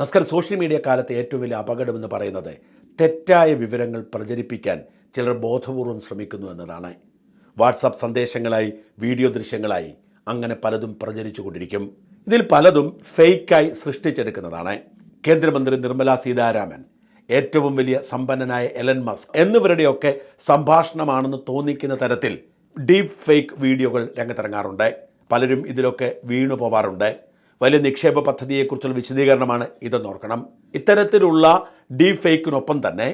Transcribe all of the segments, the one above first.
നസ്കർ social media കാലത്തെ ഏറ്റവും വലിയ അപകടമെന്ന് പറയുന്നത് തെറ്റായ വിവരങ്ങൾ പ്രചരിപ്പിക്കാൻ ചിലർ ബോധപൂർവം ശ്രമിക്കുന്നു എന്നതാണ്. വാട്സാപ്പ് സന്ദേശങ്ങളായി വീഡിയോ ദൃശ്യങ്ങളായി അങ്ങനെ പലതും പ്രചരിച്ചു കൊണ്ടിരിക്കും. ഇതിൽ പലതും ഫേക്കായി സൃഷ്ടിച്ചെടുക്കുന്നതാണ്. കേന്ദ്രമന്ത്രി നിർമ്മല സീതാരാമൻ ഏറ്റവും വലിയ സമ്പന്നനായ എലൻ മസ്ക് എന്നിവരുടെയൊക്കെ സംഭാഷണമാണെന്ന് തോന്നിക്കുന്ന തരത്തിൽ ഡീപ്പ് ഫേക്ക് വീഡിയോകൾ രംഗത്തിറങ്ങാറുണ്ട്. പലരും ഇതിലൊക്കെ വീണു പോവാറുണ്ട് വലിയ നിക്ഷേപ പദ്ധതിയെക്കുറിച്ചുള്ള വിശദീകരണമാണ് ഇതെന്ന് ഓർക്കണം. ഇത്തരത്തിലുള്ള ഡീ ഫേക്കിനൊപ്പം തന്നെ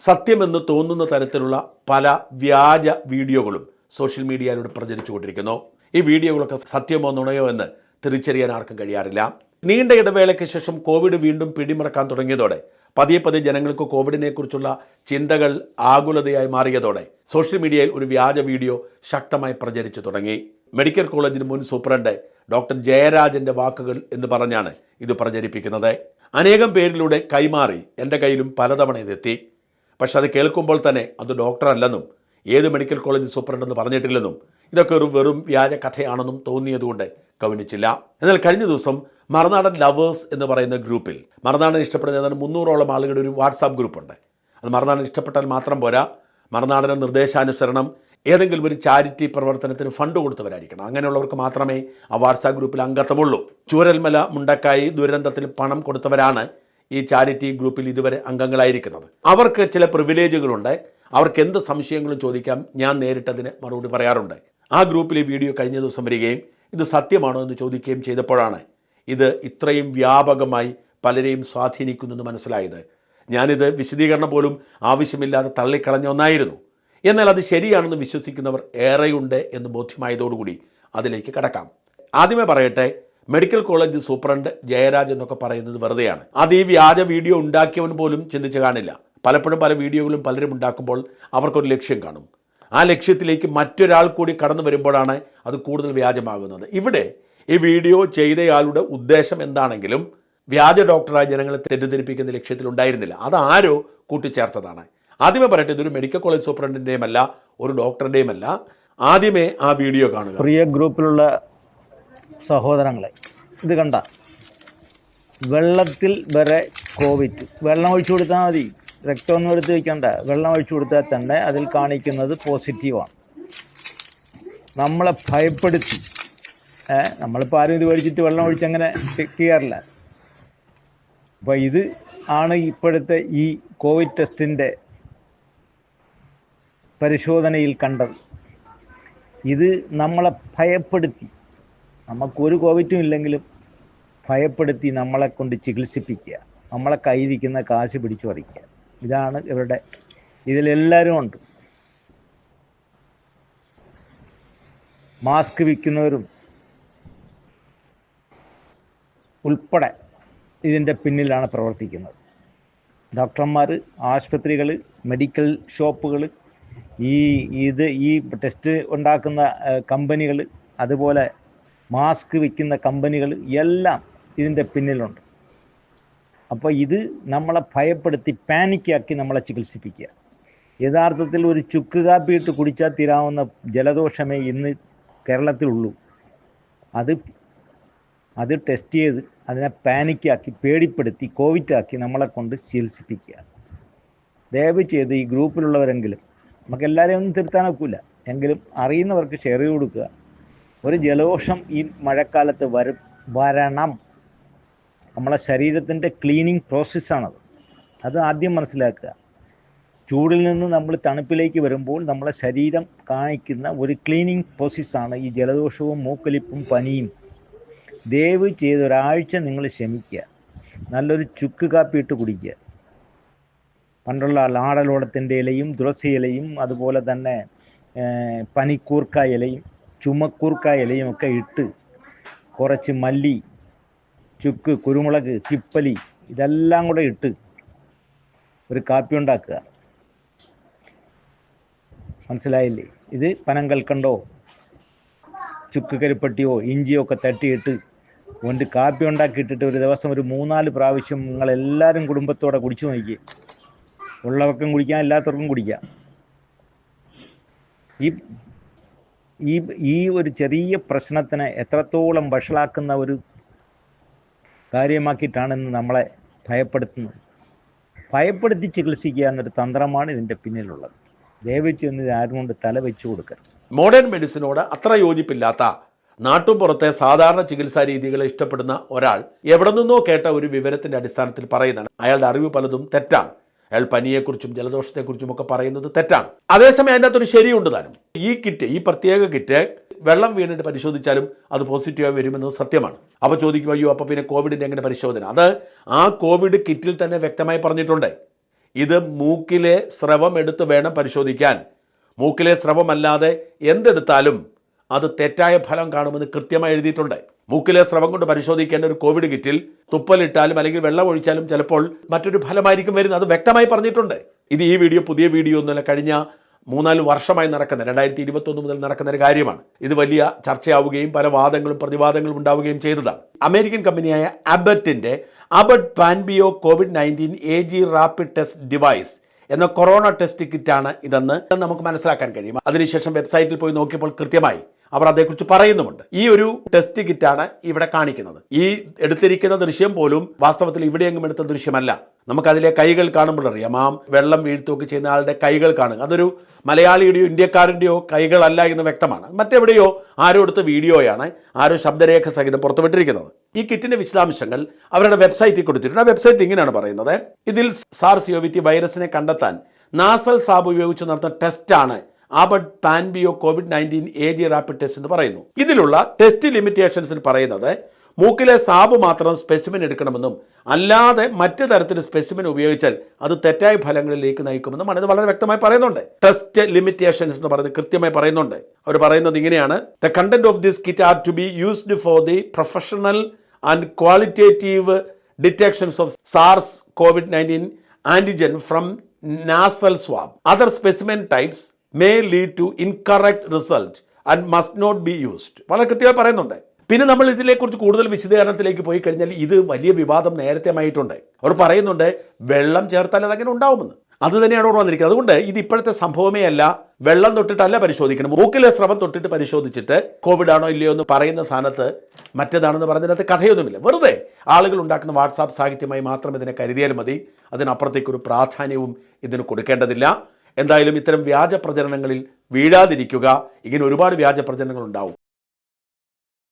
സത്യമെന്ന് തോന്നുന്ന തരത്തിലുള്ള പല വ്യാജ വീഡിയോകളും സോഷ്യൽ മീഡിയയിലൂടെ പ്രചരിച്ചുകൊണ്ടിരിക്കുന്നു. ഈ വീഡിയോകളൊക്കെ സത്യമോ നുണയോ എന്ന് തിരിച്ചറിയാൻ ആർക്കും കഴിയാറില്ല. നീണ്ട ഇടവേളയ്ക്ക് ശേഷം കോവിഡ് വീണ്ടും പിടിമുറക്കാൻ തുടങ്ങിയതോടെ പതിയെ പതിയെ ജനങ്ങൾക്ക് കോവിഡിനെക്കുറിച്ചുള്ള ചിന്തകൾ ആകുലതയായി മാറിയതോടെ സോഷ്യൽ മീഡിയയിൽ ഒരു വ്യാജ വീഡിയോ ശക്തമായി പ്രചരിച്ചു തുടങ്ങി. മെഡിക്കൽ കോളേജിന് മുൻ സൂപ്രണ്ട് ഡോക്ടർ ജയരാജന്റെ വാക്കുകൾ എന്ന് പറഞ്ഞാണ് ഇത് പ്രചരിപ്പിക്കുന്നത്. അനേകം പേരിലൂടെ കൈമാറി എന്റെ കയ്യിലും പലതവണ ഇതെത്തി. പക്ഷെ അത് കേൾക്കുമ്പോൾ തന്നെ അത് ഡോക്ടർ അല്ലെന്നും ഏത് മെഡിക്കൽ കോളേജ് സൂപ്രണ്ടെന്ന് പറഞ്ഞിട്ടില്ലെന്നും ഇതൊക്കെ ഒരു വെറും വ്യാജ കഥയാണെന്നും തോന്നിയതുകൊണ്ട് കവനിച്ചില്ല. എന്നാൽ കഴിഞ്ഞ ദിവസം മറുനാടൻ ലവേഴ്സ് എന്ന് പറയുന്ന ഗ്രൂപ്പിൽ മറുനാടൻ ഇഷ്ടപ്പെടുന്ന ഏതാണ്ട് മുന്നൂറോളം ആളുകളുടെ ഒരു വാട്സാപ്പ് ഗ്രൂപ്പുണ്ട്. അത് മറുനാടൻ ഇഷ്ടപ്പെട്ടാൽ മാത്രം പോരാ. മറുനാടന നിർദ്ദേശാനുസരണം ഏതെങ്കിലും ഒരു ചാരിറ്റി പ്രവർത്തനത്തിന് ഫണ്ട് കൊടുത്തവരായിരിക്കണം. അങ്ങനെയുള്ളവർക്ക് മാത്രമേ ആ വാട്സാപ്പ് ഗ്രൂപ്പിൽ അംഗത്വമുള്ളൂ. ചൂരൽമല മുണ്ടക്കായി ദുരന്തത്തിൽ പണം കൊടുത്തവരാണ് ഈ ചാരിറ്റി ഗ്രൂപ്പിൽ ഇതുവരെ അംഗങ്ങളായിരിക്കുന്നത്. അവർക്ക് ചില പ്രിവിലേജുകളുണ്ട് അവർക്ക് എന്ത് സംശയങ്ങളും ചോദിക്കാം ഞാൻ നേരിട്ടതിന് മറുപടി പറയാറുണ്ട്. ആ ഗ്രൂപ്പിലെ വീഡിയോ കഴിഞ്ഞ ദിവസം വരികയും ഇത് സത്യമാണോ എന്ന് ചോദിക്കുകയും ചെയ്തപ്പോഴാണ് ഇത് ഇത്രയും വ്യാപകമായി പലരെയും സ്വാധീനിക്കുന്നെന്ന് മനസ്സിലായത്. ഞാനിത് വിശദീകരണം പോലും ആവശ്യമില്ലാതെ തള്ളിക്കളഞ്ഞ ഒന്നായിരുന്നു. എന്നാൽ അത് ശരിയാണെന്ന് വിശ്വസിക്കുന്നവർ ഏറെയുണ്ട് എന്ന് ബോധ്യമായതോടുകൂടി അതിലേക്ക് കടക്കാം. ആദ്യമേ പറയട്ടെ മെഡിക്കൽ കോളേജ് സൂപ്രണ്ട് ജയരാജ് എന്നൊക്കെ പറയുന്നത് വെറുതെയാണ്. അത് ഈ വ്യാജ വീഡിയോ ഉണ്ടാക്കിയവൻ പോലും ചിന്തിച്ച് കാണില്ല. പലപ്പോഴും പല വീഡിയോകളും പലരും ഉണ്ടാക്കുമ്പോൾ അവർക്കൊരു ലക്ഷ്യം കാണും. ആ ലക്ഷ്യത്തിലേക്ക് മറ്റൊരാൾ കൂടി കടന്നു വരുമ്പോഴാണ് അത് കൂടുതൽ വ്യാജമാകുന്നത്. ഇവിടെ ഈ വീഡിയോ ചെയ്തയാളുടെ ഉദ്ദേശം എന്താണെങ്കിലും വ്യാജ ഡോക്ടറായ ജനങ്ങളെ തെറ്റിദ്ധരിപ്പിക്കുന്ന ലക്ഷ്യത്തിലുണ്ടായിരുന്നില്ല. ആരോ കൂട്ടിച്ചേർത്തതാണ്. ആദ്യമേ പറയട്ടെ ഇതൊരു മെഡിക്കൽ കോളേജ് സൂപ്രണ്ടിന്റെയും അല്ല ഒരു ഡോക്ടറുടെയും അല്ല ആദ്യമേ ആ വീഡിയോ കാണുക. പ്രിയ ഗ്രൂപ്പിലുള്ള സഹോദരങ്ങളെ ഇത് കണ്ട. വെള്ളത്തിൽ വരെ കോവിഡ് വെള്ളം ഒഴിച്ചു കൊടുത്താൽ മതി. രക്തമൊന്നും എടുത്ത് വയ്ക്കണ്ട വെള്ളം ഒഴിച്ചു കൊടുത്താൽ തന്നെ അതിൽ കാണിക്കുന്നത് പോസിറ്റീവാണ് നമ്മളെ ഭയപ്പെടുത്തി. നമ്മളിപ്പോൾ ആരും ഇത് മേടിച്ചിട്ട് വെള്ളം ഒഴിച്ചങ്ങനെ ചെക്ക് ചെയ്യാറില്ല അപ്പോൾ ഇത് ആണ് ഇപ്പോഴത്തെ ഈ കോവിഡ് ടെസ്റ്റിന്റെ പരിശോധനയിൽ കണ്ടത്. ഇത് നമ്മളെ ഭയപ്പെടുത്തി. നമുക്കൊരു കോവിറ്റും ഇല്ലെങ്കിലും ഭയപ്പെടുത്തി നമ്മളെ കൊണ്ട് ചികിത്സിപ്പിക്കുക. നമ്മളെ കൈവിക്കുന്ന കാശ് പിടിച്ചു പറിക്കുക. ഇതാണ് ഇവരുടെ ഇതിലെല്ലാവരും ഉണ്ട്. മാസ്ക് വിൽക്കുന്നവരും ഉൾപ്പെടെ ഇതിന്റെ പിന്നിലാണ് പ്രവർത്തിക്കുന്നത്. ഡോക്ടർമാർ ആശുപത്രികൾ മെഡിക്കൽ ഷോപ്പുകൾ ഈ ഇത് ഈ ടെസ്റ്റ് ഉണ്ടാക്കുന്ന കമ്പനികൾ അതുപോലെ മാസ്ക് വിൽക്കുന്ന കമ്പനികൾ എല്ലാം ഇതിന്റെ പിന്നിലുണ്ട്. അപ്പോൾ ഇത് നമ്മളെ ഭയപ്പെടുത്തി പാനിക്കാക്കി നമ്മളെ ചികിത്സിപ്പിക്കുക. യഥാർത്ഥത്തിൽ ഒരു ചുക്ക് കാപ്പി ഇട്ട് കുടിച്ചാൽ തീരാവുന്ന ജലദോഷമേ ഇന്ന് കേരളത്തിലുള്ളൂ. അത് അത് ടെസ്റ്റ് ചെയ്ത് അതിനെ പാനിക്കാക്കി പേടിപ്പെടുത്തി കോവിറ്റാക്കി നമ്മളെ കൊണ്ട് ചികിത്സിപ്പിക്കുക. ദയവ് ചെയ്ത് ഈ ഗ്രൂപ്പിലുള്ളവരെങ്കിലും നമുക്ക് എല്ലാവരെയും ഒന്നും തിരുത്താൻ ഒക്കില്ല. എങ്കിലും അറിയുന്നവർക്ക് ഷെയർ ചെയ്ത് കൊടുക്കുക. ഒരു ജലദോഷം ഈ മഴക്കാലത്ത് വര വരണം. നമ്മളെ ശരീരത്തിന്റെ ക്ലീനിങ് പ്രോസസ്സാണത് അത് ആദ്യം മനസ്സിലാക്കുക. ചൂടിൽ നിന്ന് നമ്മൾ തണുപ്പിലേക്ക് വരുമ്പോൾ നമ്മളെ ശരീരം കാണിക്കുന്ന ഒരു ക്ലീനിങ് പ്രോസസ്സാണ് ഈ ജലദോഷവും മൂക്കലിപ്പും പനിയും. ദയവ് ചെയ്ത് ഒരാഴ്ച നിങ്ങൾ ക്ഷമിക്കുക. നല്ലൊരു ചുക്ക് കാപ്പി ഇട്ട് കുടിക്കുക. പണ്ടുള്ള ലാടലോടത്തിന്റെ ഇലയും തുളസി ഇലയും അതുപോലെ തന്നെ പനിക്കൂർക്ക ഇലയും ചുമക്കൂർക്ക ഇലയും ഒക്കെ ഇട്ട് കുറച്ച് മല്ലി ചുക്ക് കുരുമുളക് തിപ്പലി ഇതെല്ലാം കൂടെ ഇട്ട് ഒരു കാപ്പി ഉണ്ടാക്കുക. മനസ്സിലായില്ലേ? ഇത് പനം കൽക്കണ്ടോ ചുക്ക് കരിപ്പട്ടിയോ ഇഞ്ചിയോ ഒക്കെ തട്ടിയിട്ട് കൊണ്ട് കാപ്പി ഉണ്ടാക്കിയിട്ടിട്ട് ഒരു ദിവസം ഒരു മൂന്നാൽ പ്രാവശ്യം നിങ്ങൾ എല്ലാവരും കുടുംബത്തോടെ കുടിച്ചു നോക്കി ഉള്ളവർക്കും കുടിക്കാം അല്ലാത്തവർക്കും കുടിക്കാം. ഈ ഈ ഈ ഒരു ചെറിയ പ്രശ്നത്തിന് എത്രത്തോളം വഷളാക്കുന്ന ഒരു കാര്യമാക്കിയിട്ടാണെന്ന് നമ്മളെ ഭയപ്പെടുത്തുന്നത്. ഭയപ്പെടുത്തി ചികിത്സിക്കുക എന്നൊരു തന്ത്രമാണ് ഇതിന്റെ പിന്നിലുള്ളത്. ദയവച്ച് എന്ന് ആരും കൊണ്ട് തല വെച്ചു കൊടുക്കരുത്. മോഡേൺ മെഡിസിനോട് അത്ര യോജിപ്പില്ലാത്ത നാട്ടും പുറത്തെ സാധാരണ ചികിത്സാ രീതികളെ ഇഷ്ടപ്പെടുന്ന ഒരാൾ എവിടെ നിന്നോ കേട്ട ഒരു വിവരത്തിന്റെ അടിസ്ഥാനത്തിൽ പറയുന്നതാണ്. അയാളുടെ അറിവ് പലതും തെറ്റാണ്. അയാൾ പനിയെക്കുറിച്ചും ജലദോഷത്തെക്കുറിച്ചും ഒക്കെ പറയുന്നത് തെറ്റാണ്. അതേസമയം അതിന്റെ അകത്തൊരു ശരിയുണ്ട് താനും. ഈ കിറ്റ് ഈ പ്രത്യേക കിറ്റ് വെള്ളം വീണിട്ട് പരിശോധിച്ചാലും അത് പോസിറ്റീവായി വരുമെന്നത് സത്യമാണ്. അപ്പോൾ ചോദിക്കും അയ്യോ അപ്പോൾ പിന്നെ കോവിഡിന്റെ എങ്ങനെ പരിശോധന? അത് ആ കോവിഡ് കിറ്റിൽ തന്നെ വ്യക്തമായി പറഞ്ഞിട്ടുണ്ട്. ഇത് മൂക്കിലെ സ്രവം എടുത്ത് വേണം പരിശോധിക്കാൻ. മൂക്കിലെ സ്രവമല്ലാതെ എന്തെടുത്താലും അത് തെറ്റായ ഫലം കാണുമെന്ന് കൃത്യമായി എഴുതിയിട്ടുണ്ട്. മൂക്കിലെ സ്രവം കൊണ്ട് പരിശോധിക്കേണ്ട ഒരു കോവിഡ് കിറ്റിൽ തുപ്പലിട്ടാലും അല്ലെങ്കിൽ വെള്ളം ഒഴിച്ചാലും ചിലപ്പോൾ മറ്റൊരു ഫലമായിരിക്കും വരുന്നത്. അത് വ്യക്തമായി പറഞ്ഞിട്ടുണ്ട്. ഇത് ഈ വീഡിയോ പുതിയ വീഡിയോ ഒന്നുമല്ല. കഴിഞ്ഞ മൂന്നാൽ വർഷമായി നടക്കുന്ന രണ്ടായിരത്തി ഇരുപത്തൊന്ന് മുതൽ നടക്കുന്ന ഒരു കാര്യമാണ്. ഇത് വലിയ ചർച്ചയാവുകയും പല വാദങ്ങളും പ്രതിവാദങ്ങളും ഉണ്ടാവുകയും ചെയ്തതാണ്. അമേരിക്കൻ കമ്പനിയായ അബറ്റിന്റെ Abbott Panbio covid nineteen A G rapid test device എന്ന കൊറോണ ടെസ്റ്റ് കിറ്റാണ് ഇതെന്ന് നമുക്ക് മനസ്സിലാക്കാൻ കഴിയും. അതിനുശേഷം വെബ്സൈറ്റിൽ പോയി നോക്കിയപ്പോൾ കൃത്യമായി അവർ അതേക്കുറിച്ച് പറയുന്നുമുണ്ട്. ഈ ഒരു ടെസ്റ്റ് കിറ്റാണ് ഇവിടെ കാണിക്കുന്നത്. ഈ എടുത്തിരിക്കുന്ന ദൃശ്യം പോലും വാസ്തവത്തിൽ ഇവിടെയെങ്കിലും എടുത്ത ദൃശ്യമല്ല. നമുക്കതിലെ കൈകൾ കാണുമ്പോൾ അറിയാം. ആ വെള്ളം വീഴ്ത്തുകയൊക്കെ ചെയ്യുന്ന ആളുടെ കൈകൾ കാണുക. അതൊരു മലയാളിയുടെയോ ഇന്ത്യക്കാരന്റെയോ കൈകളല്ല എന്ന് വ്യക്തമാണ്. മറ്റെവിടെയോ ആരോ എടുത്ത വീഡിയോയാണ് ആരോ ശബ്ദരേഖ സഹിതം പുറത്തുവിട്ടിരിക്കുന്നത്. ഈ കിറ്റിന്റെ വിശദാംശങ്ങൾ അവരുടെ വെബ്സൈറ്റിൽ കൊടുത്തിട്ടുണ്ട്. ആ വെബ്സൈറ്റ് ഇങ്ങനെയാണ് പറയുന്നത്. ഇതിൽ സാർ സിയോവിറ്റി വൈറസിനെ കണ്ടെത്താൻ നാസൽ സാബ് ഉപയോഗിച്ച് നടത്തുന്ന ടെസ്റ്റാണ് Abbott Panbio covid nineteen area rapid test എന്ന് പറയുന്നു. ഇതിലുള്ള ടെസ്റ്റ് ലിമിറ്റേഷൻസിൽ പറയുന്നത് മൂക്കിലെ സാബ് മാത്രം സ്പെസിമിൻ എടുക്കണമെന്നും അല്ലാതെ മറ്റു തരത്തിൽ സ്പെസിമിൻ ഉപയോഗിച്ചാൽ അത് തെറ്റായ ഫലങ്ങളിലേക്ക് നയിക്കുമെന്നും ഇത് വളരെ വ്യക്തമായി പറയുന്നുണ്ട്. ടെസ്റ്റ് ലിമിറ്റേഷൻസ് എന്ന് പറയുന്നത് കൃത്യമായി പറയുന്നുണ്ട്. അവർ പറയുന്നത് ഇങ്ങനെയാണ്. The content of this kit are to be used for the professional and qualitative detections of SARS covid nineteen antigen from nasal swab other specimen types may lead to incorrect result and must not be used വളരെ കൃത്യമായി പറയുന്നുണ്ട്. പിന്നെ നമ്മൾ ഇതിനെക്കുറിച്ച് കൂടുതൽ വിശദീകരണത്തിലേക്ക് പോയി കഴിഞ്ഞാൽ ഇത് വലിയ വിവാദം നേരത്തെ ആയിട്ടുണ്ട്. അവർ പറയുന്നുണ്ട് വെള്ളം ചേർത്താൽ അതങ്ങനെ ഉണ്ടാവുമെന്ന്. അത് തന്നെയാണ് ഓർമ്മ വന്നിരിക്കുന്നത്. അതുകൊണ്ട് ഇത് ഇപ്പോഴത്തെ സംഭവമേ അല്ല. വെള്ളം തൊട്ടിട്ടല്ല പരിശോധിക്കണം. മൂക്കിലെ സ്രവം തൊട്ടിട്ട് പരിശോധിച്ചിട്ട് കോവിഡ് ആണോ ഇല്ലയോ എന്ന് പറയുന്ന സ്ഥാനത്ത് മറ്റേതാണെന്ന് പറഞ്ഞതിനകത്ത് കഥയൊന്നുമില്ല. വെറുതെ ആളുകൾ ഉണ്ടാക്കുന്ന വാട്സാപ്പ് സാഹിത്യമായി മാത്രം ഇതിനെ കരുതിയാൽ മതി. അതിനപ്പുറത്തേക്കൊരു പ്രാധാന്യവും ഇതിന് കൊടുക്കേണ്ടതില്ല. എന്തായാലും ഇത്തരം വ്യാജ പ്രചരണങ്ങളിൽ വീഴാതിരിക്കുക. ഇങ്ങനെ ഒരുപാട് വ്യാജ പ്രചരണങ്ങൾ ഉണ്ടാവും